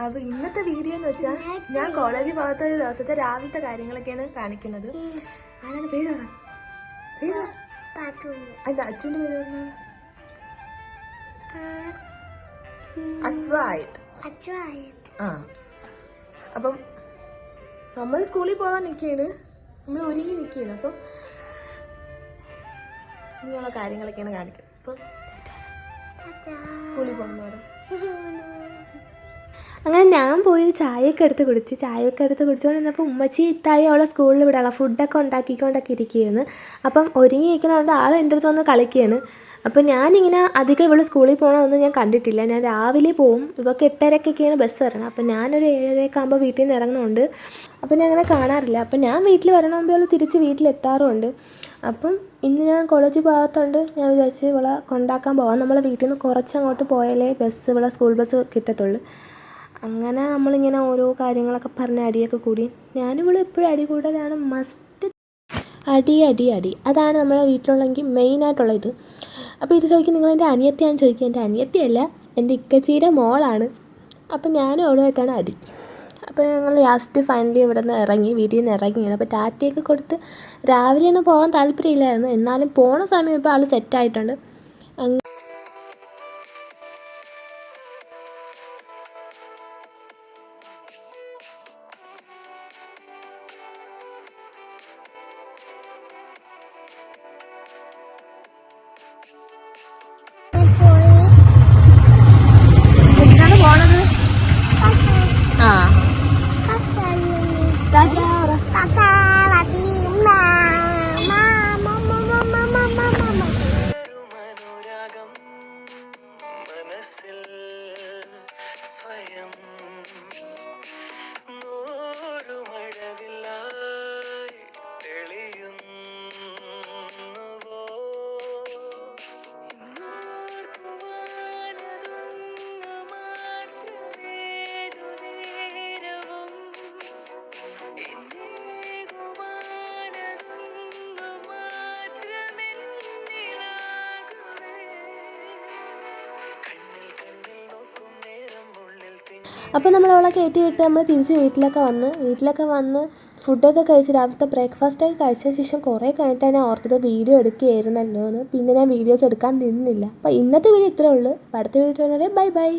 അപ്പൊ ഇന്നത്തെ വീഡിയോ എന്ന് വെച്ചാൽ ഞാൻ കോളേജിൽ പോകാത്ത ഒരു ദിവസത്തെ രാവിലത്തെ കാര്യങ്ങളൊക്കെയാണ് കാണിക്കുന്നത്. ആരാണ്? പേര് പേര്. അല്ല അച്ഛന്റെ പേര് പറഞ്ഞ? അസ്വായിട്ട്. ആ. അപ്പം നമ്മൾ സ്കൂളിൽ പോകാൻ നിൽക്കുകയാണ്. നമ്മൾ ഒരുങ്ങി നിൽക്കുകയാണ്. അപ്പം ഇങ്ങനെയുള്ള കാര്യങ്ങളൊക്കെയാണ് കാണിക്കുന്നത്. അപ്പം സ്കൂളിൽ അങ്ങനെ ഞാൻ പോയി ചായയൊക്കെ എടുത്ത് കുടിച്ച് ചായയൊക്കെ എടുത്ത് കുടിച്ചുകൊണ്ട് നിന്നപ്പോൾ ഉമ്മച്ചി ഇത്തായി അവളെ സ്കൂളിൽ വിടാനുള്ള ഫുഡൊക്കെ ഉണ്ടാക്കിക്കൊണ്ടൊക്കെ ഇരിക്കുകയാണ്. അപ്പം ഒരുങ്ങി ഇരിക്കണോണ്ട് ആൾ എന്റെ അടുത്ത് വന്ന് കളിക്കുകയാണ്. അപ്പം ഞാനിങ്ങനെ അധികം ഇവൾ സ്കൂളിൽ പോകണമെന്ന് ഞാൻ കണ്ടിട്ടില്ല. ഞാൻ രാവിലെ പോവും. ഇവൾക്ക് എട്ടരക്കൊക്കെയാണ് ബസ് വരണം. അപ്പം ഞാനൊരു ഏഴരയൊക്കെ ആകുമ്പോൾ വീട്ടിൽ നിന്ന് ഇറങ്ങുന്നുണ്ട് അപ്പം ഞാൻ അങ്ങനെ കാണാറില്ല. അപ്പം ഞാൻ വീട്ടിൽ വരണമെങ്കിൽ അവൾ തിരിച്ച് വീട്ടിലെത്താറുമുണ്ട് അപ്പം ഇന്ന് ഞാൻ കോളേജ് പോകാത്തതുകൊണ്ട് ഞാൻ വിചാരിച്ച് ഇവളെ കൊണ്ടാക്കാൻ പോകാം നമ്മളെ വീട്ടിൽ നിന്ന് കുറച്ചങ്ങോട്ട് പോയാലേ ബസ് ഇവിടെ സ്കൂൾ ബസ് കിട്ടത്തുള്ളൂ. അങ്ങനെ നമ്മളിങ്ങനെ ഓരോ കാര്യങ്ങളൊക്കെ പറഞ്ഞ് അടിയൊക്കെ കൂടി. ഞാനിവിടെ എപ്പോഴും അടി കൂടലാണ് മസ്റ്റ് അടി അടി അടി. അതാണ് നമ്മളെ വീട്ടിലുള്ളെങ്കിൽ മെയിനായിട്ടുള്ള ഇത്. അപ്പോൾ ഇത് ചോദിക്കും നിങ്ങൾ എന്റെ അനിയത്തിയാണെന്ന് ചോദിക്കും. എന്റെ അനിയത്തിയല്ല എന്റെ ഇക്കച്ചീരെ മോളാണ്. അപ്പം ഞാനും അവളുമായിട്ടാണ് അടി. അപ്പോൾ ഞങ്ങൾ ലാസ്റ്റ് ഫൈനലി ഇവിടെ നിന്ന് ഇറങ്ങി വീട്ടിൽ നിന്ന് ഇറങ്ങിയാണ്. അപ്പോൾ ടാറ്റയൊക്കെ കൊടുത്ത് രാവിലെ ഒന്നും പോകാൻ താല്പര്യമില്ലായിരുന്നു. എന്നാലും പോണ സമയം ഇപ്പോൾ ആൾ സെറ്റായിട്ടുണ്ട് അങ്ങ് മനസ്സിൽ സ്വയം അപ്പോൾ നമ്മൾ അവളെ കയറ്റി വിട്ട് നമ്മൾ തിരിച്ച് വീട്ടിലൊക്കെ വന്ന് വീട്ടിലൊക്കെ വന്ന് ഫുഡൊക്കെ കഴിച്ച് രാവിലത്തെ ബ്രേക്ക്ഫാസ്റ്റൊക്കെ കഴിച്ചതിന് ശേഷം കുറേ കഴിഞ്ഞിട്ടാണ് ഞാൻ ഓർത്തത് വീഡിയോ എടുക്കുകയായിരുന്നല്ലോ എന്ന്. പിന്നെ ഞാൻ വീഡിയോസ് എടുക്കാൻ നിന്നില്ല. അപ്പോൾ ഇന്നത്തെ വീഡിയോ ഇത്രേ ഉള്ളൂ. അടുത്ത വീഡിയോ ബൈ ബൈ.